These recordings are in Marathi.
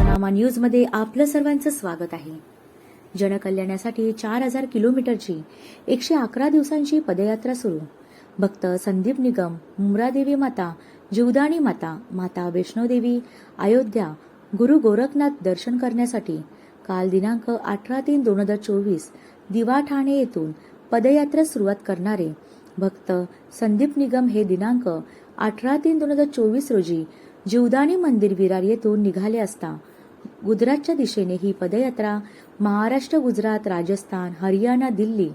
महाराष्ट्रनामा न्यूजमध्ये आपलं सर्वांचं स्वागत आहे. जनकल्याणासाठी चार हजार किलोमीटरची एकशे अकरा दिवसांची पदयात्रा सुरू. भक्त संदीप निगम मुमरादेवी माता जीवदाणी माता माता वैष्णोदेवी अयोध्या गुरु गोरखनाथ दर्शन करण्यासाठी काल दिनांक अठरा तीन दोन हजार चोवीस दिवा ठाणे येथून पदयात्रा सुरुवात करणारे भक्त संदीप निगम हे दिनांक अठरा तीन दोन हजार चोवीस रोजी जीवदाणी मंदिर विरार येथून निघाले असता गुजरातच्या दिशेने ही पदयात्रा महाराष्ट्र गुजरात राजस्थान हरियाणा दिल्ली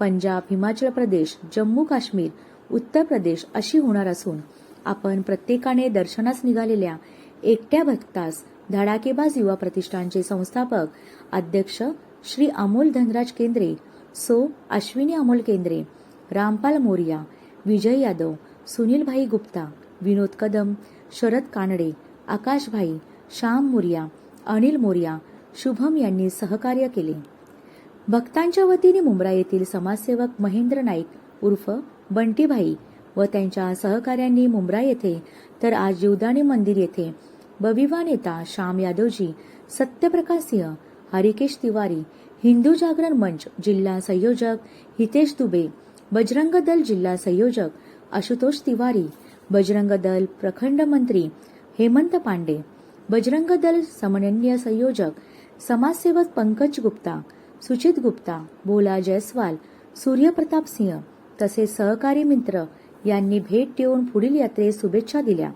पंजाब हिमाचल प्रदेश जम्मू काश्मीर उत्तर प्रदेश अशी होणार असून आपण प्रत्येकाने दर्शनास निघालेल्या एकट्या भक्तास धडाकेबाज युवा प्रतिष्ठानचे संस्थापक अध्यक्ष श्री अमोल धनराज केंद्रे सो अश्विनी अमोल केंद्रे रामपाल मोरिया विजय यादव सुनीलभाई गुप्ता विनोद कदम शरद कानडे आकाशभाई श्याम मोरिया अनिल मोरिया शुभम यांनी सहकार्य केले. भक्तांच्या वतीने मुंब्रा येथील समाजसेवक महेंद्र नाईक उर्फ बंटीभाई व त्यांच्या सहकाऱ्यांनी मुंब्रा येथे तर आज जीवदाणी मंदिर येथे बविवा नेता श्याम यादवजी सत्यप्रकाश सिंह हरिकेश तिवारी हिंदू जागरण मंच जिल्हा संयोजक हितेश दुबे बजरंग दल जिल्हा संयोजक आशुतोष तिवारी बजरंग दल प्रखंड मंत्री हेमंत पांडे बजरंग दल समन्वय संयोजक समाजसेवक पंकज गुप्ता सुचित गुप्ता भोला जयस्वाल सूर्यप्रताप सिंह तसेच सहकारी मित्र यांनी भेट देऊन पुढील यात्रेस शुभेच्छा दिल्या.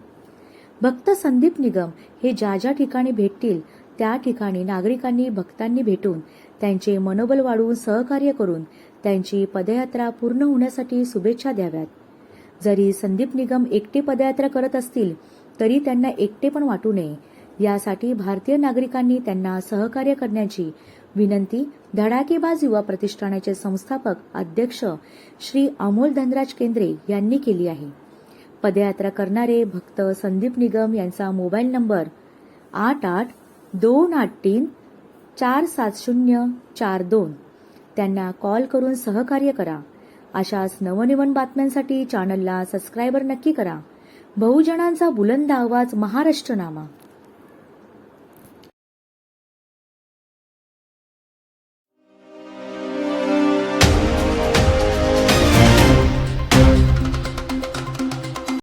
भक्त संदीप निगम हे ज्या ज्या ठिकाणी भेटतील त्या ठिकाणी नागरिकांनी भक्तांनी भेटून त्यांचे मनोबल वाढवून सहकार्य करून त्यांची पदयात्रा पूर्ण होण्यासाठी शुभेच्छा द्याव्यात. जरी संदीप निगम एकटे पदयात्रा करत असतील तरी त्यांना एकटे पण वाटू नये. यासाठी भारतीय नागरिकांनी त्यांना सहकार्य करण्याची विनंती धडाकेबाज युवा प्रतिष्ठानाचे संस्थापक अध्यक्ष श्री अमोल धनराज केंद्रे यांनी केली आहे. पदयात्रा करणारे भक्त संदीप निगम यांचा मोबाईल नंबर आठ आठ दोन आठ तीन चार सात शून्य चार दोन. त्यांना कॉल करून सहकार्य करा. अशाच नवनिवन बातम्यांसाठी चॅनलला सबस्क्रायबर नक्की करा. बहुजनांचा बुलंद आवाज महाराष्ट्र नामा